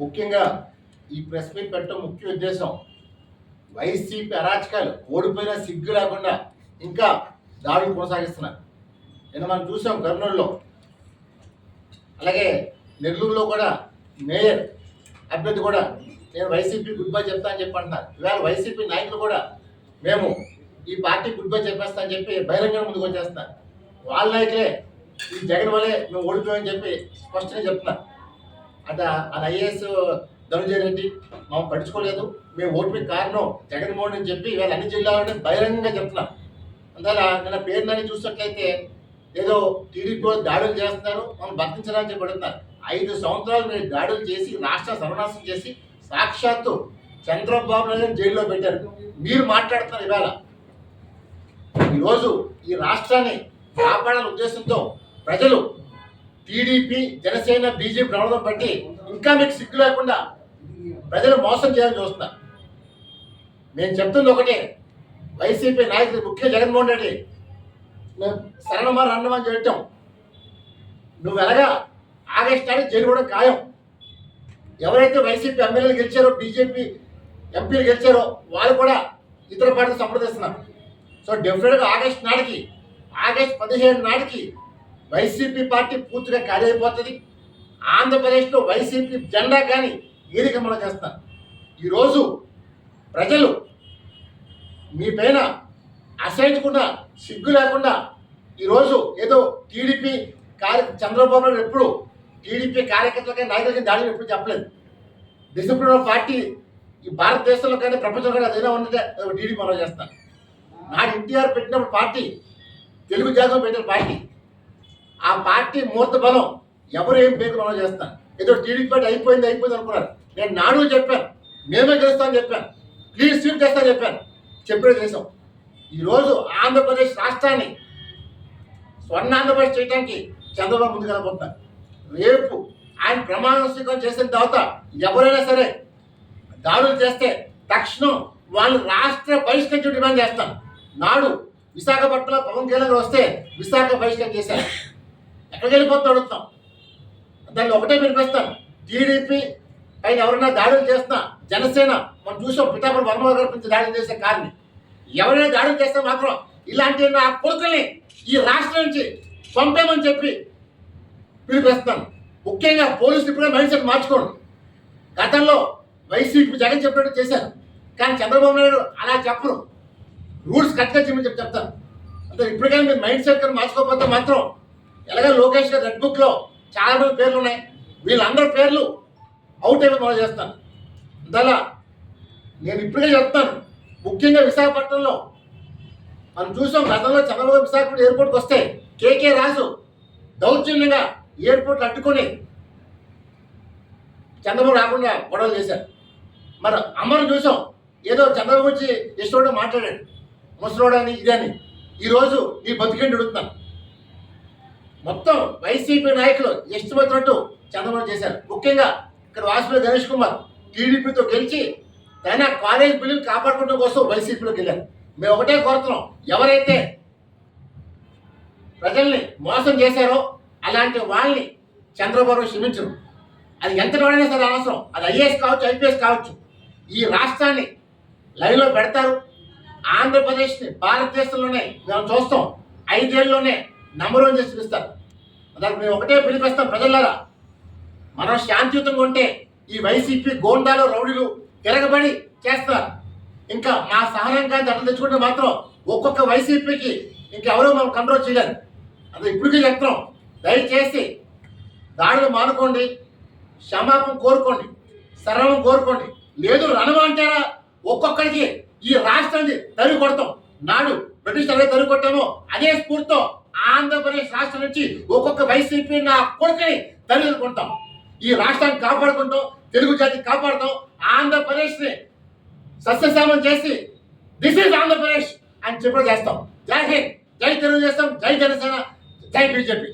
ముఖ్యంగా ఈ press meet పెట్టడం ముఖ్య ఉద్దేశం. వైసీపీ అరాచకాలు ఓడిపోయిన సిగ్గు లేకుండా ఇంకా దాడులు కొనసాగిస్తున్నారు. నిన్న మనం చూసాం కర్నూలులో. అలాగే నెల్లూరులో కూడా మేయర్ అభ్యర్థి కూడా నేను వైసీపీ గుడ్ బై చెప్తా అని చెప్పి అంటున్నారు. ఇవాళ వైసీపీ నాయకులు కూడా మేము ఈ పార్టీ గుడ్ బై చెప్పేస్తా అని చెప్పి బహిరంగంగా ముందుకు వచ్చేస్తున్నారు. వాళ్ళ నాయకులే ఈ జగన్ వల్లే మేము ఓడిపోయామని చెప్పి స్పష్టంగా చెప్తున్నారు. అట అది ఐఏఎస్ ధనుంజయ రెడ్డి మేము పట్టించుకోలేదు. మేము ఓడిపోయి కారణం జగన్మోహన్ అని చెప్పి ఇవాళ అన్ని జిల్లాలని బహిరంగంగా చెప్తున్నాం. అందువల్ల నిన్న పేరునని చూసినట్లయితే ఏదో టీడీపీ దాడులు చేస్తున్నారు. మనం భర్తించడానికి చెప్పబడుతున్నారు ఐదు సంవత్సరాలు మీరు దాడులు చేసి రాష్ట్ర సర్వనాశనం చేసి సాక్షాత్తు చంద్రబాబు నాయుడు జైల్లో పెట్టారు. మీరు మాట్లాడుతున్నారు ఇవాళ. ఈరోజు ఈ రాష్ట్రాన్ని కాపాడాల ఉద్దేశంతో ప్రజలు టీడీపీ జనసేన బీజేపీ రావడం బట్టి ఇంకా మీకు సిగ్గు లేకుండా ప్రజలు మోసం చేయాలని చూస్తున్నారు. నేను చెప్తుంది ఒకటే వైసీపీ నాయకులు ముఖ్య జగన్మోహన్ రెడ్డి మేము శరణమా రణమని చెప్పాం. నువ్వు ఎలాగా ఆగస్టు నాడు జైలు కూడా ఖాయం. ఎవరైతే వైసీపీ ఎమ్మెల్యేలు గెలిచారో బీజేపీ ఎంపీలు గెలిచారో వాళ్ళు కూడా ఇతర పార్టీలు సంప్రదిస్తున్నారు. సో డెఫినెట్గా ఆగస్ట్ నాటికి ఆగస్ట్ పదిహేను నాటికి వైసీపీ పార్టీ పూర్తిగా ఖాళీ అయిపోతుంది ఆంధ్రప్రదేశ్లో వైసీపీ జెండా కానీ ఏది గమనం చేస్తారు. ఈరోజు ప్రజలు మీ పైన అసహించకుండా సిగ్గు లేకుండా ఈరోజు ఏదో టీడీపీ కార్య చంద్రబాబు నాయుడు ఎప్పుడు టీడీపీ కార్యకర్తలకి నాయకులకి దాడిని ఎప్పుడు చెప్పలేదు. డిసిప్లిన్ పార్టీ ఈ భారతదేశంలో కానీ ప్రపంచంలో కానీ అదైనా ఉన్నదే టీడీపీ మనం చేస్తాను నాడు ఎన్టీఆర్ పెట్టినప్పుడు పార్టీ తెలుగు జాతం పెట్టిన పార్టీ ఆ పార్టీ మూర్త బలం. ఎవరు ఏం పేరు మనం చేస్తాను ఏదో టీడీపీ పార్టీ అయిపోయింది అయిపోయింది అనుకున్నారు. నేను నాడు చెప్పాను. మేమే గెలుస్తామని చెప్పాను. ప్లీజ్ స్వీప్ చేస్తామని చెప్పాను. చెప్పిన చేసాం ఈరోజు ఆంధ్రప్రదేశ్ రాష్ట్రాన్ని స్వర్ణాంధ్రప్రదేశ్ చేయడానికి చంద్రబాబు ముందు వెళ్ళబోతున్నారు. రేపు ఆయన ప్రమాణ స్వీకారం చేసిన తర్వాత ఎవరైనా సరే దాడులు చేస్తే తక్షణం వాళ్ళు రాష్ట్ర బహిష్కరించే డిమాండ్ చేస్తాం నాడు విశాఖపట్నంలో పవన్ కళ్యాణ్ వస్తే విశాఖ బహిష్కరణ చేశారు. ఎక్కడికి వెళ్ళిపోతే అడుగుతాం. దాన్ని ఒకటే వినిపిస్తాను. టీడీపీ పైన ఎవరైనా దాడులు చేస్తున్నా జనసేన మనం చూసాం పిఠాపురం వర్మగారు నుంచి దాడులు చేసే కారణం. ఎవరైనా దాడులు చేస్తే మాత్రం ఇలాంటి నా కొడుకుల్ని ఈ రాష్ట్రం నుంచి పంపామని చెప్పి పిలిపిస్తాను. ముఖ్యంగా పోలీసులు ఇప్పుడే మైండ్ సెట్ మార్చుకోండి. గతంలో వైసీపీ జగన్ చెప్పినట్టు చేశారు. కానీ చంద్రబాబు నాయుడు అలా చెప్పరు. రూల్స్ కరెక్ట్గా చెప్పి చెప్పి చెప్తాను. అంటే ఇప్పటికైనా మీరు మైండ్ సెట్ కానీ మార్చుకోకపోతే మాత్రం ఎలాగ లోకేష్ గారి రెడ్ బుక్లో చాలా మంది పేర్లు ఉన్నాయి. వీళ్ళందరి పేర్లు అవుట్ అయిపోయి మనం చేస్తాను. అందువల్ల నేను ఇప్పటికే చెప్తాను. ముఖ్యంగా విశాఖపట్నంలో మనం చూసాం గతంలో చంద్రబాబు విశాఖపట్నం ఎయిర్పోర్ట్కి వస్తే కేకే రాజు దౌర్జన్యంగా ఎయిర్పోర్ట్ అడ్డుకొని చంద్రబాబు రాకుండా గొడవలు చేశారు. మరి అమ్మను చూసాం ఏదో చంద్రబాబు వచ్చి ఇష్టంతో మాట్లాడాడు. ముసలోడని ఇదని. ఈరోజు ఈ బతికేంటి అడుగుతున్నాను. మొత్తం వైసీపీ నాయకులు ఇష్టమైనట్టు చంద్రబాబు చేశారు. ముఖ్యంగా ఇక్కడ వాసుపల్లి గణేష్ కుమార్ టీడీపీతో గెలిచి తన కాలేజ్ బిల్లు కాపాడుకోవడం కోసం వైసీపీలోకి వెళ్ళారు. మేము ఒకటే కోరుతున్నాం ఎవరైతే ప్రజల్ని మోసం చేశారో అలాంటి వాళ్ళని చంద్రబాబు క్షమించరు. అది ఎంత వాడైనా సరే అనవసరం. అది ఐఏఎస్ కావచ్చు ఐపీఎస్ కావచ్చు. ఈ రాష్ట్రాన్ని లైవ్లో పెడతారు. ఆంధ్రప్రదేశ్ని భారతదేశంలోనే మేము చూస్తాం. ఐదేళ్ళలోనే నంబర్ వన్ చేసి చూపిస్తారు దానికి మేము ఒకటే పిలిపిస్తాం ప్రజల్లారా. మనం శాంతియుతంగా ఉంటే ఈ వైసీపీ గోండాలు రౌడీలు తిరగబడి చేస్తారు. ఇంకా మా సహాయం కానీ అట్లా తెచ్చుకుంటే మాత్రం ఒక్కొక్క వైసీపీకి ఇంకెవరూ మనం కంట్రోల్ చేయలేదు అది ఇప్పటికీ చెప్తున్నాం. దయచేసి దాడులు మానుకోండి క్షమాపం కోరుకోండి సరళం కోరుకోండి. లేదు రణం అంటారా ఒక్కొక్కరికి ఈ రాష్ట్రాన్ని తరిగి కొడతాం. నాడు బ్రిటిష్ తరగతి తరిగి కొట్టామో అదే స్ఫూర్తితో ఆంధ్రప్రదేశ్ రాష్ట్రం నుంచి ఒక్కొక్క వైసీపీ నా కొడుకుని తరిగి ఈ రాష్ట్రాన్ని కాపాడుకుంటాం తెలుగు జాతి కాపాడుతాం ఆంధ్రప్రదేశ్ని సస్యశామం చేసి దిస్ ఇస్ ఆంధ్రప్రదేశ్ అని చెప్పడం చేస్తాం. జై హింద్ జై తెలుగుదేశం జై జనసేన జై బీజేపీ.